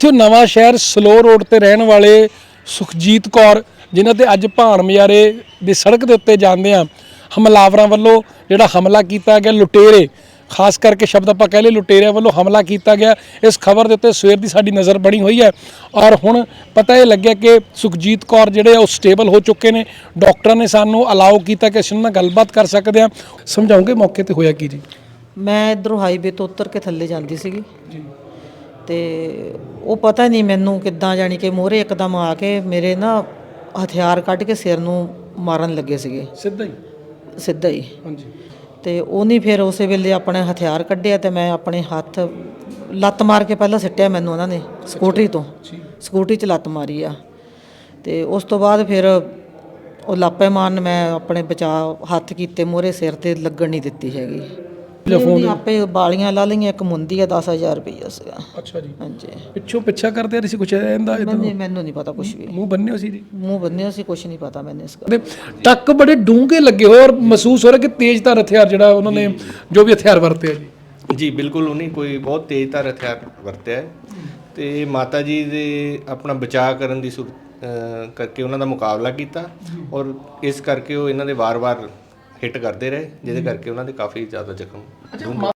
ਇੱਥੇ ਨਵਾਂ ਸ਼ਹਿਰ ਸਲੋ ਰੋਡ ਤੇ ਰਹਿਣ ਵਾਲੇ ਸੁਖਜੀਤ ਕੌਰ ਜਿਨ੍ਹਾਂ ਤੇ ਅੱਜ ਭਾਣ ਮਜਾਰੇ ਦੀ ਸੜਕ ਦੇ ਉੱਤੇ ਜਾਂਦੇ ਆ ਹਮਲਾਵਰਾਂ ਵੱਲੋਂ ਜਿਹੜਾ ਹਮਲਾ ਕੀਤਾ ਗਿਆ ਲੁਟੇਰੇ ਖਾਸ ਕਰਕੇ ਸ਼ਬਦ ਆਪਾਂ ਕਹਿ ਲਏ ਲੁਟੇਰਿਆਂ ਵੱਲੋਂ ਹਮਲਾ ਕੀਤਾ ਗਿਆ ਇਸ ਖਬਰ ਦੇ ਉੱਤੇ ਸਵੇਰ ਦੀ ਸਾਡੀ ਨਜ਼ਰ ਬਣੀ ਹੋਈ ਹੈ। ਔਰ ਹੁਣ ਪਤਾ ਇਹ ਲੱਗਿਆ ਕਿ ਸੁਖਜੀਤ ਕੌਰ ਜਿਹੜੇ ਆ ਉਹ ਸਟੇਬਲ ਹੋ ਚੁੱਕੇ ਨੇ। ਡਾਕਟਰਾਂ ਨੇ ਸਾਨੂੰ ਅਲਾਉ ਕੀਤਾ ਕਿ ਅਸੀਂ ਨਾਲ ਗੱਲਬਾਤ ਕਰ ਸਕਦੇ ਹਾਂ ਸਮਝਾਉਂਗੇ ਮੌਕੇ ਤੇ ਹੋਇਆ ਕੀ ਜੀ? ਮੈਂ ਇਧਰੋਂ ਹਾਈਵੇ ਤੋਂ ਉਤਰ ਕੇ ਥੱਲੇ ਜਾਂਦੀ ਸੀਗੀ। ਤੇ ਉਹ ਪਤਾ ਨਹੀਂ ਮੈਨੂੰ ਕਿੱਦਾਂ ਜਾਣੀ ਕਿ ਮੋਹਰੇ ਇੱਕਦਮ ਆ ਕੇ ਮੇਰੇ ਨਾ ਹਥਿਆਰ ਕੱਢ ਕੇ ਸਿਰ ਨੂੰ ਮਾਰਨ ਲੱਗੇ ਸੀਗੇ। ਸਿੱਧਾ ਹੀ? ਸਿੱਧਾ ਹੀ। ਹਾਂਜੀ। ਤੇ ਉਹਨੇ ਫਿਰ ਉਸੇ ਵੇਲੇ ਆਪਣੇ ਹਥਿਆਰ ਕੱਢਿਆ ਤੇ ਮੈਂ ਆਪਣੇ ਹੱਥ ਲੱਤ ਮਾਰ ਕੇ ਪਹਿਲਾਂ ਸਿੱਟਿਆ ਮੈਨੂੰ ਉਹਨਾਂ ਨੇ ਸਕੂਟਰੀ ਤੋਂ। ਸਕੂਟਰੀ 'ਚ ਲੱਤ ਮਾਰੀ ਆ। ਤੇ ਉਸ ਤੋਂ ਬਾਅਦ ਫਿਰ ਉਹ ਲਾਪੇ ਮਾਰਨ ਮੈਂ ਆਪਣੇ ਬਚਾ ਹੱਥ ਕੀਤੇ ਮੋਹਰੇ ਸਿਰ ਤੇ ਲੱਗਣ ਨਹੀਂ ਦਿੱਤੀ ਹੈਗੀ। ਉਹਨੇ ਆਪੇ ਬਾਲੀਆਂ ਲਾ ਲਈਆਂ ਇੱਕ ਮੁੰਦੀ ਆ 10000 ਰੁਪਈਆ ਸੀਗਾ। ਅੱਛਾ ਜੀ। ਹਾਂਜੀ। ਪਿੱਛੋਂ ਪਿੱਛਾ ਕਰਦੇ ਰਹੀ ਸੀ ਕੁਛ? ਇਹਦਾ ਮੈਨੂੰ ਮੈਨੂੰ ਨਹੀਂ ਪਤਾ ਕੁਝ ਵੀ। ਮੂੰਹ ਬੰਨਿਓ ਸੀ ਜੀ। ਮੂੰਹ ਬੰਨਿਆ ਸੀ ਕੁਝ ਨਹੀਂ ਪਤਾ ਮੈਨੂੰ ਇਸ ਗੱਲ ਟੱਕ ਬੜੇ ਡੂੰਘੇ ਲੱਗੇ ਹੋਏ ਔਰ ਮਹਿਸੂਸ ਹੋ ਰਿਹਾ ਕਿ ਤੇਜ਼ ਧਾਰ ਹਥਿਆਰ ਜਿਹੜਾ ਉਹਨਾਂ ਨੇ ਜੋ। ਵੀ ਹਥਿਆਰ ਵਰਤੇ ਆ ਜੀ। ਜੀ ਬਿਲਕੁਲ ਉਹਨੇ ਕੋਈ ਬਹੁਤ ਤੇਜ਼ ਧਾਰ ਹਥਿਆਰ ਵਰਤਿਆ ਹੈ। ਤੇ ਮਾਤਾ ਜੀ ਦੇ ਆਪਣਾ ਬਚਾਅ ਕਰਨ ਦੀ ਕਰਕੇ ਉਹਨਾਂ ਦਾ ਮੁਕਾਬਲਾ ਕੀਤਾ। ਔਰ ਇਸ ਕਰਕੇ ਉਹ ਇਹਨਾਂ ਦੇ ਵਾਰ-ਵਾਰ ਹਿੱਟ ਕਰਦੇ ਰਹੇ ਜਿਹਦੇ ਕਰਕੇ ਉਹਨਾਂ ਦੇ ਕਾਫੀ ਜ਼ਿਆਦਾ ਜ਼ਖਮ